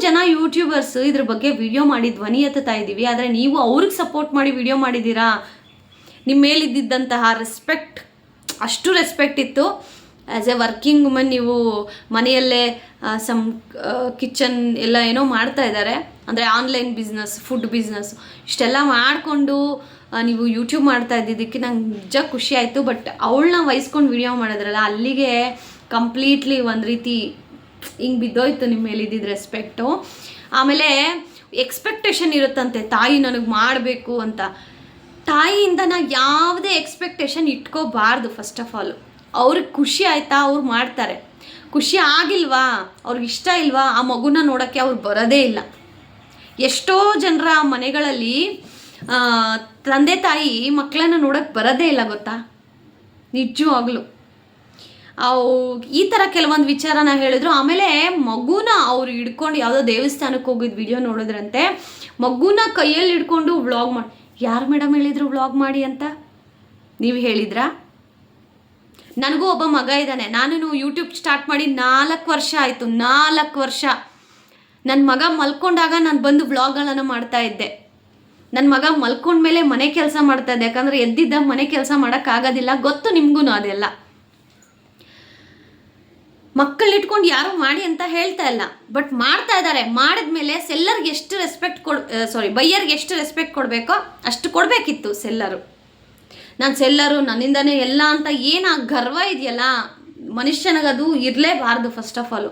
ಜನ ಯೂಟ್ಯೂಬರ್ಸ್ ಇದ್ರ ಬಗ್ಗೆ ವಿಡಿಯೋ ಮಾಡಿ ಧ್ವನಿ ಎತ್ತುತ್ತಾ ಇದ್ದೀವಿ. ಆದರೆ ನೀವು ಅವ್ರಿಗೆ ಸಪೋರ್ಟ್ ಮಾಡಿ ವಿಡಿಯೋ ಮಾಡಿದ್ದೀರಾ? ನಿಮ್ಮ ಮೇಲಿದ್ದಂತಹ ರೆಸ್ಪೆಕ್ಟ್ ಅಷ್ಟು ರೆಸ್ಪೆಕ್ಟ್ ಇತ್ತು. ಆ್ಯಸ್ ಎ ವರ್ಕಿಂಗ್ ವುಮನ್ ನೀವು ಮನೆಯಲ್ಲೇ ಸಮ್ ಕಿಚನ್ ಎಲ್ಲ ಏನೋ ಮಾಡ್ತಾ ಇದ್ದಾರೆ. ಅಂದರೆ ಆನ್ಲೈನ್ ಬಿಸ್ನೆಸ್ ಫುಡ್ ಬಿಸ್ನೆಸ್ ಇಷ್ಟೆಲ್ಲ ಮಾಡಿಕೊಂಡು ನೀವು ಯೂಟ್ಯೂಬ್ ಮಾಡ್ತಾ ಇದ್ದಿದ್ದಕ್ಕೆ ನಂಗೆ ನಿಜ ಖುಷಿ ಆಯಿತು. ಬಟ್ ಅವಳನ್ನ ವಹಿಸ್ಕೊಂಡು ವಿಡಿಯೋ ಮಾಡಿದ್ರಲ್ಲ, ಅಲ್ಲಿಗೆ ಕಂಪ್ಲೀಟ್ಲಿ ಒಂದು ರೀತಿ ಹಿಂಗೆ ಬಿದ್ದೋಯ್ತು ನಿಮ್ಮ ಮೇಲೆ ಇದ್ದಿದ್ದು ರೆಸ್ಪೆಕ್ಟು ಆಮೇಲೆ ಎಕ್ಸ್ಪೆಕ್ಟೇಷನ್ ಇರುತ್ತಂತೆ, ತಾಯಿ ನನಗೆ ಮಾಡಬೇಕು ಅಂತ. ತಾಯಿಯಿಂದ ನಾವು ಯಾವುದೇ ಎಕ್ಸ್ಪೆಕ್ಟೇಷನ್ ಇಟ್ಕೋಬಾರ್ದು ಫಸ್ಟ್ ಆಫ್ ಆಲ್ ಅವ್ರಿಗೆ ಖುಷಿ ಆಯಿತಾ? ಅವ್ರು ಮಾಡ್ತಾರೆ. ಖುಷಿ ಆಗಿಲ್ವಾ? ಅವ್ರಿಗೆ ಇಷ್ಟ ಇಲ್ವಾ? ಆ ಮಗುನ ನೋಡೋಕ್ಕೆ ಅವ್ರು ಬರೋದೇ ಇಲ್ಲ. ಎಷ್ಟೋ ಜನರ ಮನೆಗಳಲ್ಲಿ ತಂದೆ ತಾಯಿ ಮಕ್ಕಳನ್ನ ನೋಡೋಕ್ಕೆ ಬರೋದೇ ಇಲ್ಲ ಗೊತ್ತಾ? ನಿಜವಾಗ್ಲೂ. ಅವು ಈ ಥರ ಕೆಲವೊಂದು ವಿಚಾರನ ಹೇಳಿದ್ರು. ಆಮೇಲೆ ಮಗುನ ಅವ್ರು ಹಿಡ್ಕೊಂಡು ಯಾವುದೋ ದೇವಸ್ಥಾನಕ್ಕೆ ಹೋಗಿದ್ ವಿಡಿಯೋ ನೋಡಿದ್ರಂತೆ. ಮಗುನ ಕೈಯಲ್ಲಿ ಹಿಡ್ಕೊಂಡು ವ್ಲಾಗ್ ಮಾಡಿ, ಯಾರು ಮೇಡಮ್ ಹೇಳಿದ್ರು ವ್ಲಾಗ್ ಮಾಡಿ ಅಂತ? ನೀವು ಹೇಳಿದ್ರಾ? ನನಗೂ ಒಬ್ಬ ಮಗ ಇದ್ದಾನೆ. ನಾನು ಯೂಟ್ಯೂಬ್ ಸ್ಟಾರ್ಟ್ ಮಾಡಿ ನಾಲ್ಕು ವರ್ಷ ಆಯಿತು. ನಾಲ್ಕು ವರ್ಷ. ನನ್ನ ಮಗ ಮಲ್ಕೊಂಡಾಗ ನಾನು ಬಂದು ವ್ಲಾಗ್ಗಳನ್ನು ಮಾಡ್ತಾ ಇದ್ದೆ. ನನ್ನ ಮಗ ಮಲ್ಕೊಂಡ್ಮೇಲೆ ಮನೆ ಕೆಲಸ ಮಾಡ್ತಾ ಇದ್ದೆ. ಯಾಕಂದರೆ ಎದ್ದಿದ್ದ ಮನೆ ಕೆಲಸ ಮಾಡೋಕ್ಕಾಗೋದಿಲ್ಲ ಗೊತ್ತು ನಿಮಗೂ ಅದೆಲ್ಲ. ಮಕ್ಕಳನ್ನ ಇಟ್ಕೊಂಡು ಯಾರು ಮಾಡಿ ಅಂತ ಹೇಳ್ತಾ ಇಲ್ಲ. ಬಟ್ ಮಾಡ್ತಾ ಇದ್ದಾರೆ. ಮಾಡಿದ್ಮೇಲೆ ಸೆಲ್ಲರ್ಗೆ ಎಷ್ಟು ರೆಸ್ಪೆಕ್ಟ್ ಕೊಡ್ ಸಾರಿ ಬೈಯರ್ಗೆ ಎಷ್ಟು ರೆಸ್ಪೆಕ್ಟ್ ಕೊಡಬೇಕೋ ಅಷ್ಟು ಕೊಡಬೇಕಿತ್ತು ಸೆಲ್ಲರು. ನಾನು ಸೆಲ್ಲರು, ನನ್ನಿಂದನೇ ಎಲ್ಲ ಅಂತ ಏನು ಗರ್ವ ಇದೆಯಲ್ಲ? ಮನುಷ್ಯನಿಗದು ಇರಲೇಬಾರ್ದು first of all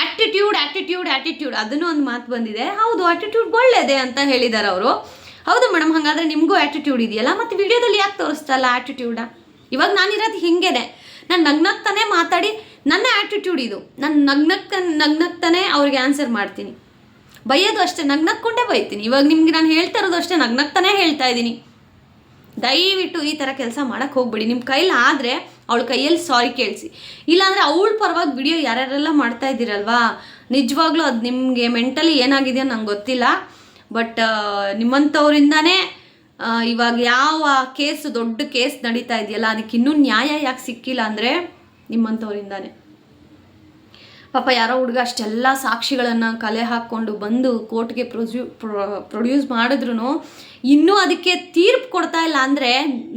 attitude attitude attitude ಅದನ್ನು ಒಂದು ಮಾತು ಬಂದಿದೆ. ಹೌದು ಆ್ಯಟಿಟ್ಯೂಡ್ ಒಳ್ಳೇದೆ ಅಂತ ಹೇಳಿದ್ದಾರೆ ಅವರು. ಹೌದು ಮೇಡಮ್ ಹಾಗಾದರೆ ನಿಮಗೂ ಆ್ಯಟಿಟ್ಯೂಡ್ ಇದೆಯಲ್ಲ? ಮತ್ತು ವಿಡಿಯೋದಲ್ಲಿ ಯಾಕೆ ತೋರಿಸ್ತಾ ಇಲ್ಲ ಆ್ಯಟಿಟ್ಯೂಡ ಇವಾಗ ನಾನಿರೋದು ಹಿಂಗೇನೆ. ನಾನು ನಗ್ನಗ್ತಾನೆ ಮಾತಾಡಿ ನನ್ನ ಆ್ಯಟಿಟ್ಯೂಡ್ ಇದು. ನಾನು ನಗ್ನಕ್ಕ ನಗ್ನಗ್ತಾನೆ ಅವ್ರಿಗೆ ಆನ್ಸರ್ ಮಾಡ್ತೀನಿ. ಬೈಯೋದು ಅಷ್ಟೇ ನಗ್ನಕ್ಕೊಂಡೇ ಬೈತೀನಿ. ಇವಾಗ ನಿಮ್ಗೆ ನಾನು ಹೇಳ್ತಾ ಇರೋದು ಅಷ್ಟೇ ನಗ್ನಗ್ತಾನೆ ಹೇಳ್ತಾ ಇದ್ದೀನಿ. ದಯವಿಟ್ಟು ಈ ಥರ ಕೆಲಸ ಮಾಡೋಕ್ಕೆ ಹೋಗ್ಬೇಡಿ. ನಿಮ್ಮ ಕೈಲಿ ಆದರೆ ಅವಳ ಕೈಯಲ್ಲಿ ಸಾರಿ ಕೇಳಿಸಿ. ಇಲ್ಲಾಂದರೆ ಅವಳ ಪರವಾಗಿ ವಿಡಿಯೋ ಯಾರ್ಯಾರೆಲ್ಲ ಮಾಡ್ತಾ ಇದ್ದೀರಲ್ವಾ? ನಿಜವಾಗ್ಲೂ ಅದು ನಿಮಗೆ ಮೆಂಟಲಿ ಏನಾಗಿದೆಯೋ ನಂಗೆ ಗೊತ್ತಿಲ್ಲ. ಬಟ್ ನಿಮ್ಮಂಥವ್ರಿಂದನೇ ಇವಾಗ ಯಾವ ಕೇಸ್ ದೊಡ್ಡ ಕೇಸ್ ನಡೀತಾ ಇದೆಯಲ್ಲ ಅದಕ್ಕೆ ಇನ್ನೂ ನ್ಯಾಯ ಯಾಕೆ ಸಿಕ್ಕಿಲ್ಲ ಅಂದರೆ ನಿಮ್ಮಂಥವ್ರಿಂದಾನೇ ಪಾಪ ಯಾರೋ ಹುಡುಗ ಅಷ್ಟೆಲ್ಲ ಸಾಕ್ಷಿಗಳನ್ನು ಕಲೆ ಹಾಕ್ಕೊಂಡು ಬಂದು ಕೋರ್ಟ್ಗೆ ಪ್ರೊಸ್ಯೂ ಪ್ರೊಡ್ಯೂಸ್ ಮಾಡಿದ್ರು ಇನ್ನೂ ಅದಕ್ಕೆ ತೀರ್ಪು ಕೊಡ್ತಾ ಇಲ್ಲ ಅಂದರೆ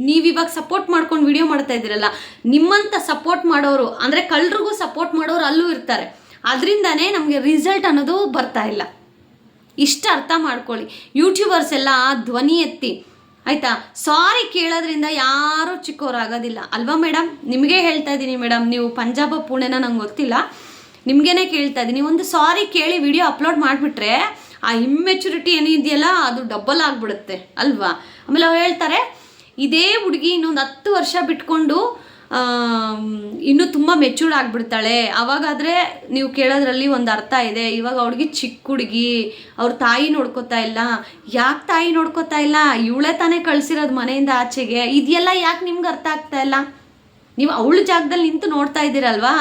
ನೀವಿವಾಗ ಸಪೋರ್ಟ್ ಮಾಡ್ಕೊಂಡು ವಿಡಿಯೋ ಮಾಡ್ತಾ ಇದ್ದೀರಲ್ಲ ನಿಮ್ಮಂಥ ಸಪೋರ್ಟ್ ಮಾಡೋರು, ಅಂದರೆ ಕಳ್ಳರಿಗೂ ಸಪೋರ್ಟ್ ಮಾಡೋರು ಅಲ್ಲೂ ಇರ್ತಾರೆ. ಅದರಿಂದನೇ ನಮಗೆ ರಿಸಲ್ಟ್ ಅನ್ನೋದು ಬರ್ತಾ ಇಲ್ಲ. ಇಷ್ಟ ಅರ್ಥ ಮಾಡ್ಕೊಳ್ಳಿ. ಯೂಟ್ಯೂಬರ್ಸ್ ಎಲ್ಲ ಧ್ವನಿ ಎತ್ತಿ ಆಯ್ತಾ? ಸಾರಿ ಕೇಳೋದ್ರಿಂದ ಯಾರೂ ಚಿಕ್ಕವರಾಗೋದಿಲ್ಲ ಅಲ್ವಾ ಮೇಡಮ್ ನಿಮಗೆ ಹೇಳ್ತಾ ಇದ್ದೀನಿ ಮೇಡಮ್ ನೀವು ಪಂಜಾಬ ಪುಣೆನ ನಂಗೆ ಗೊತ್ತಿಲ್ಲ. ನಿಮಗೇನೆ ಕೇಳ್ತಾ ಇದ್ದೀನಿ ಒಂದು ಸಾರಿ ಕೇಳಿ ವಿಡಿಯೋ ಅಪ್ಲೋಡ್ ಮಾಡಿಬಿಟ್ರೆ ಆ ಇಮ್ಮೆಚುರಿಟಿ ಏನಿದೆಯಲ್ಲ ಅದು ಡಬಲ್ ಆಗಿಬಿಡುತ್ತೆ. ಅಲ್ವಾ? ಆಮೇಲೆ ಅವ್ರು ಹೇಳ್ತಾರೆ, ಇದೇ ಹುಡುಗಿ ಇನ್ನೊಂದು ಹತ್ತು ವರ್ಷ ಬಿಟ್ಕೊಂಡು ಇನ್ನೂ ತುಂಬ ಮೆಚೂರ್ಡ್ ಆಗಿಬಿಡ್ತಾಳೆ. ಅವಾಗಾದರೆ ನೀವು ಕೇಳೋದ್ರಲ್ಲಿ ಒಂದು ಅರ್ಥ ಇದೆ. ಇವಾಗ ಅವಳಿಗೆ ಚಿಕ್ಕ ಹುಡುಗಿ, ಅವ್ರ ತಾಯಿ ನೋಡ್ಕೋತಾ ಇಲ್ಲ. ಯಾಕೆ ತಾಯಿ ನೋಡ್ಕೋತಾ ಇಲ್ಲ? ಇವಳೇ ತಾನೇ ಕಳ್ಸಿರೋದು ಮನೆಯಿಂದ ಆಚೆಗೆ. ಇದೆಲ್ಲ ಯಾಕೆ ನಿಮ್ಗೆ ಅರ್ಥ ಆಗ್ತಾ ಇಲ್ಲ? ನೀವು ಅವಳ ಜಾಗದಲ್ಲಿ ನಿಂತು ನೋಡ್ತಾ ಇದ್ದೀರಲ್ವಾ?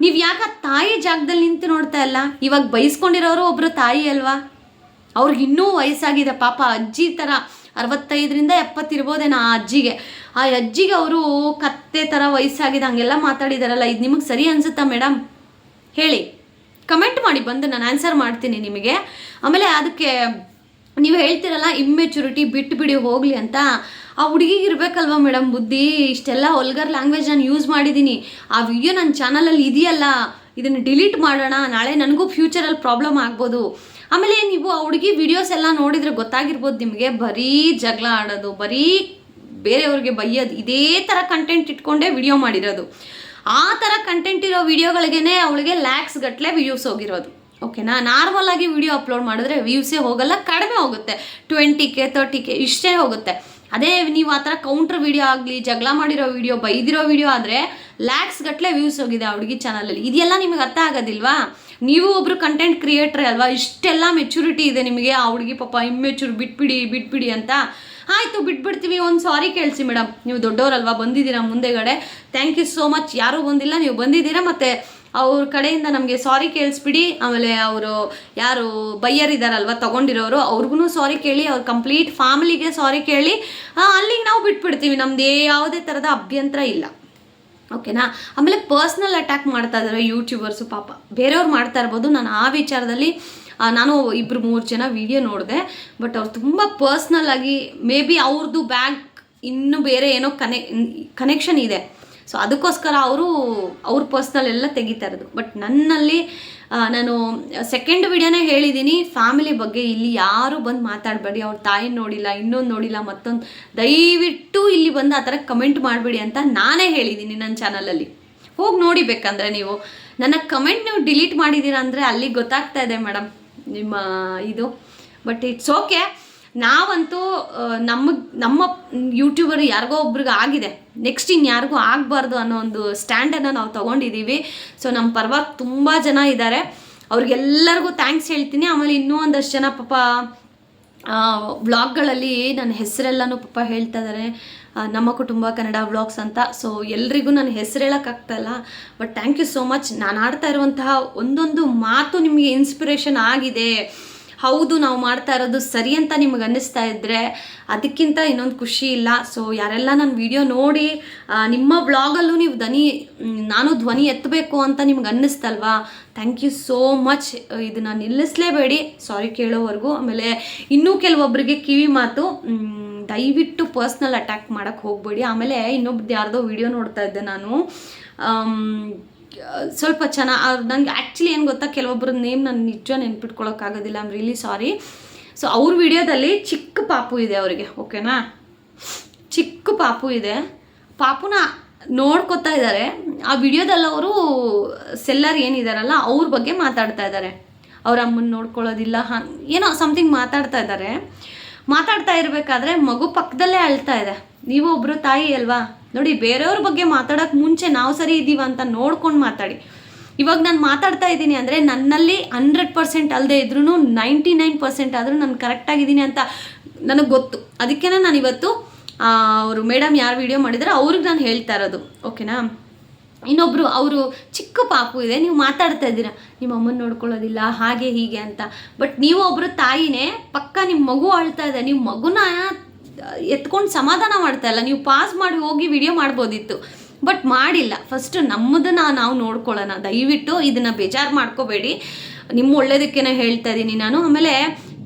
ನೀವು ಯಾಕೆ ಆ ತಾಯಿ ಜಾಗದಲ್ಲಿ ನಿಂತು ನೋಡ್ತಾ ಇಲ್ಲ? ಇವಾಗ ಬೈಸ್ಕೊಂಡಿರೋರು ಒಬ್ಬರು ತಾಯಿ ಅಲ್ವಾ? ಅವ್ರಿಗೆ ಇನ್ನೂ ವಯಸ್ಸಾಗಿದೆ. ಪಾಪ ಅಜ್ಜಿ ಥರ ಅರವತ್ತೈದರಿಂದ ಎಪ್ಪತ್ತಿರ್ಬೋದೇನೋ ಆ ಅಜ್ಜಿಗೆ. ಆ ಅಜ್ಜಿಗೆ ಅವರು ಕತ್ತೆ ಥರ ವಯಸ್ಸಾಗಿದೆ, ಹಂಗೆಲ್ಲ ಮಾತಾಡಿದಾರಲ್ಲ, ಇದು ನಿಮಗೆ ಸರಿ ಅನ್ಸುತ್ತಾ ಮೇಡಮ್ ಹೇಳಿ. ಕಮೆಂಟ್ ಮಾಡಿ, ಬಂದು ನಾನು ಆನ್ಸರ್ ಮಾಡ್ತೀನಿ ನಿಮಗೆ. ಆಮೇಲೆ ಅದಕ್ಕೆ ನೀವು ಹೇಳ್ತಿರಲ್ಲ ಇಮ್ಮೆಚುರಿಟಿ ಬಿಟ್ಟು ಬಿಡಿ ಹೋಗಲಿ ಅಂತ. ಆ ಹುಡುಗಿಗೆ ಇರಬೇಕಲ್ವ ಮೇಡಮ್ ಬುದ್ಧಿ? ಇಷ್ಟೆಲ್ಲ ಒಲ್ಗರ್ ಲ್ಯಾಂಗ್ವೇಜ್ ನಾನು ಯೂಸ್ ಮಾಡಿದ್ದೀನಿ ಆ ವಿಡಿಯೋ ನನ್ನ ಚಾನಲಲ್ಲಿ ಇದೆಯಲ್ಲ. ಇದನ್ನು ಡಿಲೀಟ್ ಮಾಡೋಣ. ನಾಳೆ ನನಗೂ ಫ್ಯೂಚರಲ್ಲಿ ಪ್ರಾಬ್ಲಮ್ ಆಗ್ಬೋದು. ಆಮೇಲೆ ನೀವು ಆ ಹುಡುಗಿ ವಿಡಿಯೋಸ್ ಎಲ್ಲ ನೋಡಿದರೆ ಗೊತ್ತಾಗಿರ್ಬೋದು ನಿಮಗೆ. ಬರೀ ಜಗಳ ಆಡೋದು, ಬರೀ ಬೇರೆಯವ್ರಿಗೆ ಬೈಯೋದು, ಇದೇ ಥರ ಕಂಟೆಂಟ್ ಇಟ್ಕೊಂಡೇ ವಿಡಿಯೋ ಮಾಡಿರೋದು. ಆ ಥರ ಕಂಟೆಂಟ್ ಇರೋ ವಿಡಿಯೋಗಳಿಗೇ ಅವಳಿಗೆ ಲ್ಯಾಕ್ಸ್ ಗಟ್ಟಲೆ ವ್ಯೂಸ್ ಹೋಗಿರೋದು. ಓಕೆನಾ ನಾರ್ಮಲ್ ಆಗಿ ವಿಡಿಯೋ ಅಪ್ಲೋಡ್ ಮಾಡಿದ್ರೆ ವ್ಯೂಸೇ ಹೋಗಲ್ಲ, ಕಡಿಮೆ ಹೋಗುತ್ತೆ. ಟ್ವೆಂಟಿ ಕೆ ತರ್ಟಿ ಕೆ ಇಷ್ಟೇ ಹೋಗುತ್ತೆ. ಅದೇ ನೀವು ಆ ಥರ ಕೌಂಟ್ರ್ ವಿಡಿಯೋ ಆಗಲಿ, ಜಗಳ ಮಾಡಿರೋ ವಿಡಿಯೋ ಬೈದಿರೋ ವಿಡಿಯೋ ಆದರೆ ಲ್ಯಾಕ್ಸ್ ಗಟ್ಟಲೆ ವ್ಯೂಸ್ ಹೋಗಿದೆ ಆ ಹುಡುಗಿ ಚಾನಲಲ್ಲಿ ಇದೆಲ್ಲ ನಿಮಗೆ ಅರ್ಥ ಆಗೋದಿಲ್ವಾ? ನೀವು ಒಬ್ಬರು ಕಂಟೆಂಟ್ ಕ್ರಿಯೇಟ್ರೇ ಅಲ್ವಾ, ಇಷ್ಟೆಲ್ಲ ಮೆಚುರಿಟಿ ಇದೆ ನಿಮಗೆ, ಆ ಹುಡುಗಿ ಪಾಪ ಇಮ್ಮೆಚೂರ್ ಬಿಟ್ಬಿಡಿ ಬಿಟ್ಬಿಡಿ ಅಂತ. ಆಯಿತು, ಬಿಟ್ಬಿಡ್ತೀವಿ, ಒಂದು ಸಾರಿ ಕೇಳಿಸಿ ಮೇಡಮ್ ನೀವು ದೊಡ್ಡವರಲ್ವಾ ಬಂದಿದ್ದೀರಾ ಮುಂದೆಗಡೆ. ಥ್ಯಾಂಕ್ ಯು ಸೋ ಮಚ್ ಯಾರೂ ಬಂದಿಲ್ಲ, ನೀವು ಬಂದಿದ್ದೀರಾ, ಮತ್ತು ಅವ್ರ ಕಡೆಯಿಂದ ನಮಗೆ ಸಾರಿ ಕೇಳಿಸ್ಬಿಡಿ. ಆಮೇಲೆ ಅವರು ಯಾರು ಬೈಯರ್ ಇದ್ದಾರಲ್ವ ತೊಗೊಂಡಿರೋರು ಅವ್ರಿಗೂ ಸಾರಿ ಕೇಳಿ, ಅವ್ರ ಕಂಪ್ಲೀಟ್ ಫ್ಯಾಮಿಲಿಗೆ ಸಾರಿ ಕೇಳಿ ಅಲ್ಲಿಗೆ ನಾವು ಬಿಟ್ಬಿಡ್ತೀವಿ. ನಮ್ದು ಯಾವುದೇ ಥರದ ಅಭ್ಯಂತರ ಇಲ್ಲ. ಓಕೆನಾ? ಆಮೇಲೆ ಪರ್ಸ್ನಲ್ ಅಟ್ಯಾಕ್ ಮಾಡ್ತಾ ಇದ್ದಾರೆ ಯೂಟ್ಯೂಬರ್ಸು ಪಾಪ. ಬೇರೆಯವ್ರು ಮಾಡ್ತಾ ಇರ್ಬೋದು. ನಾನು ಆ ವಿಚಾರದಲ್ಲಿ ನಾನು ಇಬ್ಬರು ಮೂರು ಜನ ವಿಡಿಯೋ ನೋಡಿದೆ ಬಟ್ ಅವ್ರು ತುಂಬ ಪರ್ಸ್ನಲ್ ಆಗಿ ಮೇ ಬಿ ಅವ್ರದ್ದು ಬ್ಯಾಗ್ ಇನ್ನೂ ಬೇರೆ ಏನೋ ಕನೆ ಕನೆಕ್ಷನ್ ಇದೆ. ಸೊ ಅದಕ್ಕೋಸ್ಕರ ಅವರು, ಅವ್ರ ಪರ್ಸ್ನಲ್ ಎಲ್ಲ ತೆಗಿತಾ ಇರೋದು. ಬಟ್ ನನ್ನಲ್ಲಿ ನಾನು ಸೆಕೆಂಡ್ ವಿಡಿಯೋನೇ ಹೇಳಿದ್ದೀನಿ ಫ್ಯಾಮಿಲಿ ಬಗ್ಗೆ ಇಲ್ಲಿ ಯಾರು ಬಂದು ಮಾತಾಡಬೇಡಿ. ಅವ್ರ ತಾಯಿ ನೋಡಿಲ್ಲ, ಇನ್ನೊಂದು ನೋಡಿಲ್ಲ, ಮತ್ತೊಂದು ದಯವಿಟ್ಟು ಇಲ್ಲಿ ಬಂದು ಆ ಥರ ಕಮೆಂಟ್ ಮಾಡಬೇಡಿ ಅಂತ ನಾನೇ ಹೇಳಿದ್ದೀನಿ ನನ್ನ ಚಾನಲಲ್ಲಿ ಹೋಗಿ ನೋಡಿ ಬೇಕಂದ್ರೆ ನೀವು. ನನ್ನ ಕಮೆಂಟ್ ನೀವು ಡಿಲೀಟ್ ಮಾಡಿದ್ದೀರಾ ಅಂದರೆ ಅಲ್ಲಿ ಗೊತ್ತಾಗ್ತಾ ಇದೆ ಮೇಡಮ್ ನಿಮ್ಮ ಇದು. ಬಟ್ ಇಟ್ಸ್ ಓಕೆ ನಾವಂತೂ ನಮ್ಮ ನಮ್ಮ ಯೂಟ್ಯೂಬರ್ ಯಾರಿಗೋ ಒಬ್ರಿಗೆ ಆಗಿದೆ. ನೆಕ್ಸ್ಟ್ ಇನ್ಯಾರಿಗೂ ಆಗಬಾರ್ದು ಅನ್ನೋ ಒಂದು ಸ್ಟ್ಯಾಂಡನ್ನು ನಾವು ತೊಗೊಂಡಿದ್ದೀವಿ ಸೊ ನಮ್ಮ ಪರವಾಗಿ ತುಂಬ ಜನ ಇದ್ದಾರೆ ಅವ್ರಿಗೆಲ್ಲರಿಗೂ ಥ್ಯಾಂಕ್ಸ್ ಹೇಳ್ತೀನಿ. ಆಮೇಲೆ ಇನ್ನೂ ಒಂದಷ್ಟು ಜನ ಪಾಪ ವ್ಲಾಗ್ಗಳಲ್ಲಿ ನನ್ನ ಹೆಸರೆಲ್ಲನೂ ಪಾಪ ಹೇಳ್ತಾ ಇದ್ದಾರೆ ನಮ್ಮ ಕುಟುಂಬ ಕನ್ನಡ ವ್ಲಾಗ್ಸ್ ಅಂತ. ಸೊ ಎಲ್ರಿಗೂ ನನ್ನ ಹೆಸರು ಹೇಳೋಕ್ಕಾಗ್ತಾಯಿಲ್ಲ but thank you so much ನಾನು ಆಡ್ತಾ ಇರುವಂತಹ ಒಂದೊಂದು ಮಾತು ನಿಮಗೆ ಇನ್ಸ್ಪಿರೇಷನ್ ಆಗಿದೆ. ಹೌದು, ನಾವು ಮಾಡ್ತಾ ಇರೋದು ಸರಿ ಅಂತ ನಿಮಗೆ ಅನ್ನಿಸ್ತಾ ಇದ್ದರೆ ಅದಕ್ಕಿಂತ ಇನ್ನೊಂದು ಖುಷಿ ಇಲ್ಲ. ಸೊ ಯಾರೆಲ್ಲ ನನ್ನ ವಿಡಿಯೋ ನೋಡಿ ನಿಮ್ಮ ಬ್ಲಾಗಲ್ಲೂ ನೀವು ಧ್ವನಿ, ನಾನು ಧ್ವನಿ ಎತ್ತಬೇಕು ಅಂತ ನಿಮ್ಗೆ ಅನ್ನಿಸ್ತಲ್ವಾ? ಥ್ಯಾಂಕ್ ಯು ಸೋ ಮಚ್ ಇದನ್ನು ನಿಲ್ಲಿಸಲೇಬೇಡಿ. ಸಾರಿ ಕೇಳೋವರೆಗೂ. ಆಮೇಲೆ ಇನ್ನೂ ಕೆಲವೊಬ್ಬರಿಗೆ ಕಿವಿ ಮಾತು ದಯವಿಟ್ಟು ಪರ್ಸ್ನಲ್ ಅಟ್ಯಾಕ್ ಮಾಡೋಕ್ಕೆ ಹೋಗಬೇಡಿ. ಆಮೇಲೆ ಇನ್ನೊಬ್ದು ಯಾರ್ದೋ ವಿಡಿಯೋ ನೋಡ್ತಾ ಇದ್ದೆ ನಾನು. ಸ್ವಲ್ಪ ಚೆನ್ನಾಗಿ ನನಗೆ ಆ್ಯಕ್ಚುಲಿ ಏನು ಗೊತ್ತಾ ಕೆಲವೊಬ್ಬರ ನೇಮ್ ನಾನು ನಿಜ ನೆನ್ಪಿಟ್ಕೊಳ್ಳೋಕ್ಕಾಗೋದಿಲ್ಲ ಐಮ್ ರಿಯಲಿ ಸಾರಿ ಸೊ ಅವ್ರ ವಿಡಿಯೋದಲ್ಲಿ ಚಿಕ್ಕ ಪಾಪು ಇದೆ ಅವರಿಗೆ ಓಕೆನಾ ಚಿಕ್ಕ ಪಾಪು ಇದೆ. ಪಾಪುನ ನೋಡ್ಕೊತಾ ಇದ್ದಾರೆ ಆ ವಿಡಿಯೋದಲ್ಲಿ ಅವರು ಸೆಲ್ಲರ್ ಏನಿದಾರಲ್ಲ, ಅವ್ರ ಬಗ್ಗೆ ಮಾತಾಡ್ತಾ ಇದ್ದಾರೆ ಅವ್ರ ಅಮ್ಮನ ನೋಡ್ಕೊಳ್ಳೋದಿಲ್ಲ ಏನೋ ಸಮಥಿಂಗ್ ಮಾತಾಡ್ತಾ ಇದ್ದಾರೆ ಮಾತಾಡ್ತಾ ಇರಬೇಕಾದ್ರೆ ಮಗು ಪಕ್ಕದಲ್ಲೇ ಅಳ್ತಾ ಇದೆ. ನೀವು ಒಬ್ಬರು ತಾಯಿ ಅಲ್ವಾ? ನೋಡಿ, ಬೇರೆಯವ್ರ ಬಗ್ಗೆ ಮಾತಾಡೋಕೆ ಮುಂಚೆ ನಾವು ಸರಿ ಇದ್ದೀವ ಅಂತ ನೋಡ್ಕೊಂಡು ಮಾತಾಡಿ. ಇವಾಗ ನಾನು ಮಾತಾಡ್ತಾ ಇದ್ದೀನಿ ಅಂದರೆ ನನ್ನಲ್ಲಿ ಹಂಡ್ರೆಡ್ ಪರ್ಸೆಂಟ್ ಅಲ್ಲದೆ ಇದ್ರೂ ನೈಂಟಿ ನೈನ್ ಪರ್ಸೆಂಟ್ ಆದರೂ ನಾನು ಕರೆಕ್ಟಾಗಿದ್ದೀನಿ ಅಂತ ನನಗೆ ಗೊತ್ತು. ಅದಕ್ಕೇ ನಾನು ಇವತ್ತು ಅವರು ಮೇಡಮ್ ಯಾರು ವಿಡಿಯೋ ಮಾಡಿದರೆ ಅವ್ರಿಗೆ ನಾನು ಹೇಳ್ತಾ ಇರೋದು. ಓಕೆನಾ ಇನ್ನೊಬ್ಬರು ಅವರು ಚಿಕ್ಕ ಪಾಪು ಇದೆ, ನೀವು ಮಾತಾಡ್ತಾ ಇದ್ದೀರಾ. ನಿಮ್ಮ ಅಮ್ಮನ ನೋಡ್ಕೊಳ್ಳೋದಿಲ್ಲ, ಹಾಗೆ ಹೀಗೆ ಅಂತ. ಬಟ್ ನೀವು ಒಬ್ಬರು ತಾಯಿನೇ, ಪಕ್ಕ ನಿಮ್ಮ ಮಗು ಅಳ್ತಾ ಇದೆ ನಿಮ್ಮ ಮಗುನ ಎತ್ಕೊಂಡು ಸಮಾಧಾನ ಮಾಡ್ತಾ ಇಲ್ಲ. ನೀವು ಪಾಸ್ ಮಾಡಿ ಹೋಗಿ ವಿಡಿಯೋ ಮಾಡ್ಬೋದಿತ್ತು. ಬಟ್ ಮಾಡಿಲ್ಲ. ಫಸ್ಟ್ ನಮ್ಮದನ್ನ ನಾವು ನೋಡ್ಕೊಳ್ಳೋಣ. ದಯವಿಟ್ಟು ಇದನ್ನು ಬೇಜಾರು ಮಾಡ್ಕೋಬೇಡಿ. ನಿಮ್ಮ ಒಳ್ಳೇದಕ್ಕೇನೆ ಹೇಳ್ತಾ ಇದ್ದೀನಿ ನಾನು. ಆಮೇಲೆ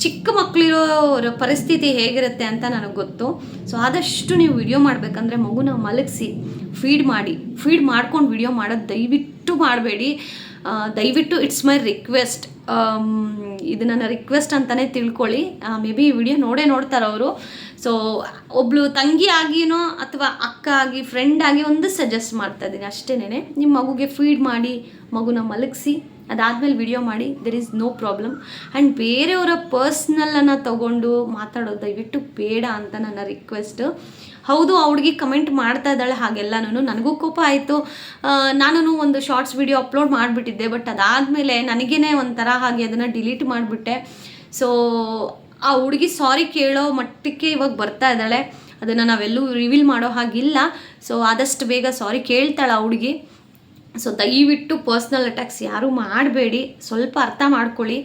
ಚಿಕ್ಕ ಮಕ್ಕಳಿರೋರ ಪರಿಸ್ಥಿತಿ ಹೇಗಿರುತ್ತೆ ಅಂತ ನನಗೆ ಗೊತ್ತು. ಸೊ ಆದಷ್ಟು ನೀವು ವಿಡಿಯೋ ಮಾಡಬೇಕಂದ್ರೆ ಮಗುನ ಮಲಗಿಸಿ ಫೀಡ್ ಮಾಡಿ ಫೀಡ್ ಮಾಡ್ಕೊಂಡು ವಿಡಿಯೋ ಮಾಡೋದು ದಯವಿಟ್ಟು ಮಾಡಬೇಡಿ. ದಯವಿಟ್ಟು ಇಟ್ಸ್ ಮೈ ರಿಕ್ವೆಸ್ಟ್ ಇದು ನನ್ನ ರಿಕ್ವೆಸ್ಟ್ ಅಂತಲೇ ತಿಳ್ಕೊಳ್ಳಿ. ಮೇ ಬಿ ವಿಡಿಯೋ ನೋಡೇ ನೋಡ್ತಾರೆ ಅವರು. ಸೊ ಒಬ್ಳು ತಂಗಿ ಆಗಿನೋ ಅಥವಾ ಅಕ್ಕ ಆಗಿ ಫ್ರೆಂಡ್ ಆಗಿ ಒಂದು ಸಜೆಸ್ಟ್ ಮಾಡ್ತಾ ಇದ್ದೀನಿ. ಅಷ್ಟೇನೆ ನಿಮ್ಮ ಮಗುಗೆ ಫೀಡ್ ಮಾಡಿ, ಮಗುನ ಮಲಗಿಸಿ, ಅದಾದಮೇಲೆ ವಿಡಿಯೋ ಮಾಡಿ there is no problem and ಬೇರೆಯವರ ಪರ್ಸ್ನಲ್ಲನ್ನು ತಗೊಂಡು ಮಾತಾಡೋದು ದಯವಿಟ್ಟು ಬೇಡ ಅಂತ ನನ್ನ ರಿಕ್ವೆಸ್ಟ್ ಹೌದು, ಆ ಹುಡುಗಿ ಕಮೆಂಟ್ ಮಾಡ್ತಾ ಇದ್ದಾಳೆ ಹಾಗೆಲ್ಲನೂ ನನಗೂ ಕೋಪ ಆಯಿತು. ನಾನು ಒಂದು ಶಾರ್ಟ್ಸ್ ವಿಡಿಯೋ ಅಪ್ಲೋಡ್ ಮಾಡಿಬಿಟ್ಟಿದ್ದೆ ಬಟ್ ಅದಾದಮೇಲೆ ನನಗೇನೆ ಒಂಥರ ಹಾಗೆ ಅದನ್ನು ಡಿಲೀಟ್ ಮಾಡಿಬಿಟ್ಟೆ. ಸೊ ಆ ಹುಡುಗಿ ಸಾರಿ ಕೇಳೋ ಮಟ್ಟಕ್ಕೆ ಇವಾಗ ಬರ್ತಾ ಇದ್ದಾಳೆ. ಅದನ್ನು ನಾವೆಲ್ಲೂ ರಿವೀಲ್ ಮಾಡೋ ಹಾಗಿಲ್ಲ. ಸೊ ಆದಷ್ಟು ಬೇಗ ಸಾರಿ ಕೇಳ್ತಾಳೆ ಆ ಹುಡುಗಿ. ಸೊ ದಯವಿಟ್ಟು ಪರ್ಸ್ನಲ್ ಅಟ್ಯಾಕ್ಸ್ ಯಾರೂ ಮಾಡಬೇಡಿ. ಸ್ವಲ್ಪ ಅರ್ಥ ಮಾಡ್ಕೊಳ್ಳಿ.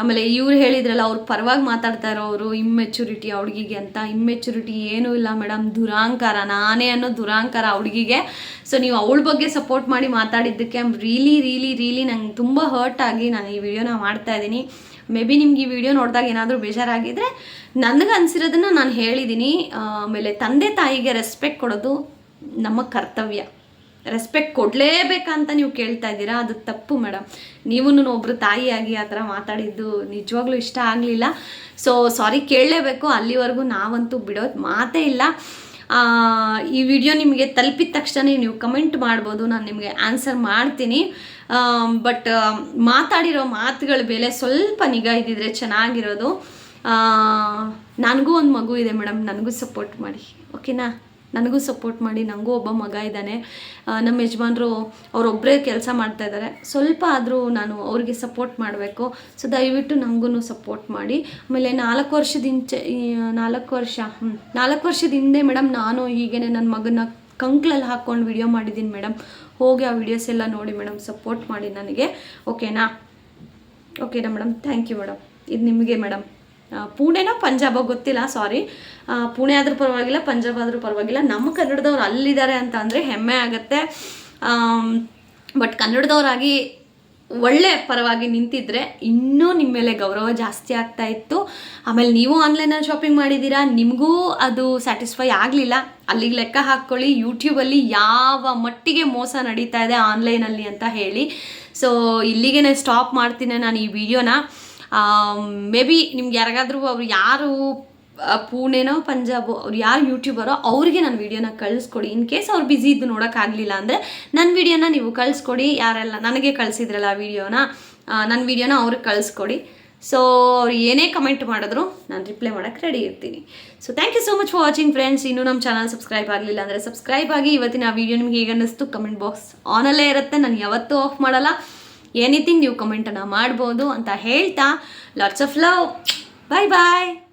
ಆಮೇಲೆ ಇವ್ರು ಹೇಳಿದ್ರಲ್ಲ, ಅವ್ರ ಪರವಾಗಿ ಮಾತಾಡ್ತಾ ಇರೋರು ಇಮ್ಮೆಚುರಿಟಿ ಆ ಅಂತ. ಇಮ್ಮೆಚುರಿಟಿ ಏನೂ ಇಲ್ಲ ಮೇಡಮ್ ದುರಾಂಕಾರ, ನಾನೇ ಅನ್ನೋ ದುರಾಂಕಾರ ಆ ಸೊ ನೀವು ಅವಳ ಬಗ್ಗೆ ಸಪೋರ್ಟ್ ಮಾಡಿ ಮಾತಾಡಿದ್ದಕ್ಕೆ ಐಮ್ ರೀಲಿ ರೀಲಿ ರೀಲಿ ನಂಗೆ ತುಂಬ ಹರ್ಟ್ ಆಗಿ ನಾನು ಈ ವಿಡಿಯೋನ ಮಾಡ್ತಾ ಇದ್ದೀನಿ. ಮೇ ಬಿ ನಿಮ್ಗೆ ಈ ವಿಡಿಯೋ ನೋಡಿದಾಗ ಏನಾದರೂ ಬೇಜಾರಾಗಿದ್ದರೆ ನನಗೆ ಅನಿಸಿರೋದನ್ನು ನಾನು ಹೇಳಿದ್ದೀನಿ. ಆಮೇಲೆ ತಂದೆ ತಾಯಿಗೆ ರೆಸ್ಪೆಕ್ಟ್ ಕೊಡೋದು ನಮ್ಮ ಕರ್ತವ್ಯ. ರೆಸ್ಪೆಕ್ಟ್ ಕೊಡಲೇಬೇಕಂತ ನೀವು ಕೇಳ್ತಾ ಇದ್ದೀರಾ? ಅದು ತಪ್ಪು ಮೇಡಮ್. ನೀವೂ ಒಬ್ಬರು ತಾಯಿಯಾಗಿ ಆ ಥರ ಮಾತಾಡಿದ್ದು ನಿಜವಾಗ್ಲೂ ಇಷ್ಟ ಆಗಲಿಲ್ಲ. ಸೊ ಸಾರಿ ಕೇಳಲೇಬೇಕು. ಅಲ್ಲಿವರೆಗೂ ನಾವಂತೂ ಬಿಡೋದು ಮಾತೇ ಇಲ್ಲ. ಈ ವಿಡಿಯೋ ನಿಮಗೆ ತಲುಪಿದ ತಕ್ಷಣ ನೀವು ಕಮೆಂಟ್ ಮಾಡ್ಬೋದು. ನಾನು ನಿಮಗೆ ಆನ್ಸರ್ ಮಾಡ್ತೀನಿ. ಬಟ್ ಮಾತಾಡಿರೋ ಮಾತುಗಳ ಮೇಲೆ ಸ್ವಲ್ಪ ನಿಗಾ ಇದ್ದಿದ್ರೆ ಚೆನ್ನಾಗಿರೋದು. ನನಗೂ ಒಂದು ಮಗು ಇದೆ ಮೇಡಮ್. ನನಗೂ ಸಪೋರ್ಟ್ ಮಾಡಿ. ಓಕೆನಾ ನನಗೂ ಸಪೋರ್ಟ್ ಮಾಡಿ ನನಗೂ ಒಬ್ಬ ಮಗ ಇದ್ದಾನೆ. ನಮ್ಮ ಯಜಮಾನರು ಅವರೊಬ್ಬರೇ ಕೆಲಸ ಮಾಡ್ತಾ ಇದ್ದಾರೆ ಸ್ವಲ್ಪ ಆದರೂ ನಾನು ಅವ್ರಿಗೆ ಸಪೋರ್ಟ್ ಮಾಡಬೇಕು. ಸೊ ದಯವಿಟ್ಟು ನನಗೂ ಸಪೋರ್ಟ್ ಮಾಡಿ. ಆಮೇಲೆ ನಾಲ್ಕು ವರ್ಷದಿಂದ ನಾಲ್ಕು ವರ್ಷ ನಾಲ್ಕು ವರ್ಷದ ಹಿಂದೆ ಮೇಡಮ್ ನಾನು ಹೀಗೇನೆ ನನ್ನ ಮಗನ ಕಂಕ್ಳಲ್ಲಿ ಹಾಕ್ಕೊಂಡು ವಿಡಿಯೋ ಮಾಡಿದ್ದೀನಿ ಮೇಡಮ್. ಹೋಗಿ ಆ ವಿಡಿಯೋಸ್ ಎಲ್ಲ ನೋಡಿ ಮೇಡಮ್ ಸಪೋರ್ಟ್ ಮಾಡಿ ನನಗೆ. ಓಕೆನಾ ಓಕೆನಾ ಮೇಡಮ್? ಥ್ಯಾಂಕ್ ಯು ಮೇಡಮ್ ಇದು ನಿಮಗೆ ಮೇಡಮ್ ಪುಣೆನೋ ಪಂಜಾಬೋ ಗೊತ್ತಿಲ್ಲ ಸಾರಿ ಪುಣೆ ಆದರೂ ಪರವಾಗಿಲ್ಲ, ಪಂಜಾಬ್ ಆದರೂ ಪರವಾಗಿಲ್ಲ. ನಮ್ಮ ಕನ್ನಡದವ್ರು ಅಲ್ಲಿದ್ದಾರೆ ಅಂತ ಅಂದರೆ ಹೆಮ್ಮೆ ಆಗುತ್ತೆ. ಬಟ್ ಕನ್ನಡದವರಾಗಿ ಒಳ್ಳೆ ಪರವಾಗಿ ನಿಂತಿದ್ರೆ ಇನ್ನೂ ನಿಮ್ಮ ಮೇಲೆ ಗೌರವ ಜಾಸ್ತಿ ಆಗ್ತಾ ಇತ್ತು. ಆಮೇಲೆ ನೀವು ಆನ್ಲೈನಲ್ಲಿ ಶಾಪಿಂಗ್ ಮಾಡಿದ್ದೀರಾ, ನಿಮಗೂ ಅದು ಸ್ಯಾಟಿಸ್ಫೈ ಆಗಲಿಲ್ಲ. ಅಲ್ಲಿಗೆ ಲೆಕ್ಕ ಹಾಕ್ಕೊಳ್ಳಿ ಯೂಟ್ಯೂಬಲ್ಲಿ ಯಾವ ಮಟ್ಟಿಗೆ ಮೋಸ ನಡೀತಾ ಇದೆ ಆನ್ಲೈನಲ್ಲಿ ಅಂತ ಹೇಳಿ. ಸೊ ಇಲ್ಲಿಗೆ ಸ್ಟಾಪ್ ಮಾಡ್ತೀನಿ ನಾನು ಈ ವಿಡಿಯೋನ ಮೇ ಬಿ ನಿಮ್ಗೆ ಯಾರಿಗಾದ್ರೂ ಅವ್ರು ಯಾರು ಪುಣೆನೋ, ಪಂಜಾಬು, ಅವ್ರು ಯಾರು ಯೂಟ್ಯೂಬರೋ ಅವ್ರಿಗೆ ನಾನು ವೀಡಿಯೋನ ಕಳಿಸ್ಕೊಡಿ. ಇನ್ ಕೇಸ್ ಅವ್ರು ಬ್ಯುಸಿ ಇದ್ದು ನೋಡೋಕ್ಕಾಗಲಿಲ್ಲ ಅಂದರೆ ನನ್ನ ವೀಡಿಯೋನ ನೀವು ಕಳಿಸ್ಕೊಡಿ. ಯಾರೆಲ್ಲ ನನಗೆ ಕಳಿಸಿದ್ರಲ್ಲ ಆ ವೀಡಿಯೋನ ನನ್ನ ವೀಡಿಯೋನ ಅವ್ರಿಗೆ ಕಳಿಸ್ಕೊಡಿ. ಸೊ ಅವ್ರು ಏನೇ ಕಮೆಂಟ್ ಮಾಡಿದ್ರು ನಾನು ರಿಪ್ಲೈ ಮಾಡೋಕ್ಕೆ ರೆಡಿ ಇರ್ತೀನಿ. So thank you so much for watching friends ಇನ್ನೂ ನಮ್ಮ ಚಾನಲ್ ಸಬ್ಸ್ಕ್ರೈಬ್ ಆಗಲಿಲ್ಲ ಅಂದರೆ ಸಬ್ಸ್ಕ್ರೈಬ್ ಆಗಿ ಇವತ್ತಿನ ವಿಡಿಯೋ ನಿಮ್ಗೆ ಹೇಗೆ ಅನ್ನಿಸ್ತು? ಕಮೆಂಟ್ ಬಾಕ್ಸ್ ಆನಲ್ಲೇ ಇರುತ್ತೆ. ನಾನು ಯಾವತ್ತೂ ಆಫ್ ಮಾಡಲ್ಲ. ಎನಿಥಿಂಗ್ ನೀವು ಕಮೆಂಟನ್ನು ಮಾಡ್ಬೋದು ಅಂತ ಹೇಳ್ತಾ lots of love bye bye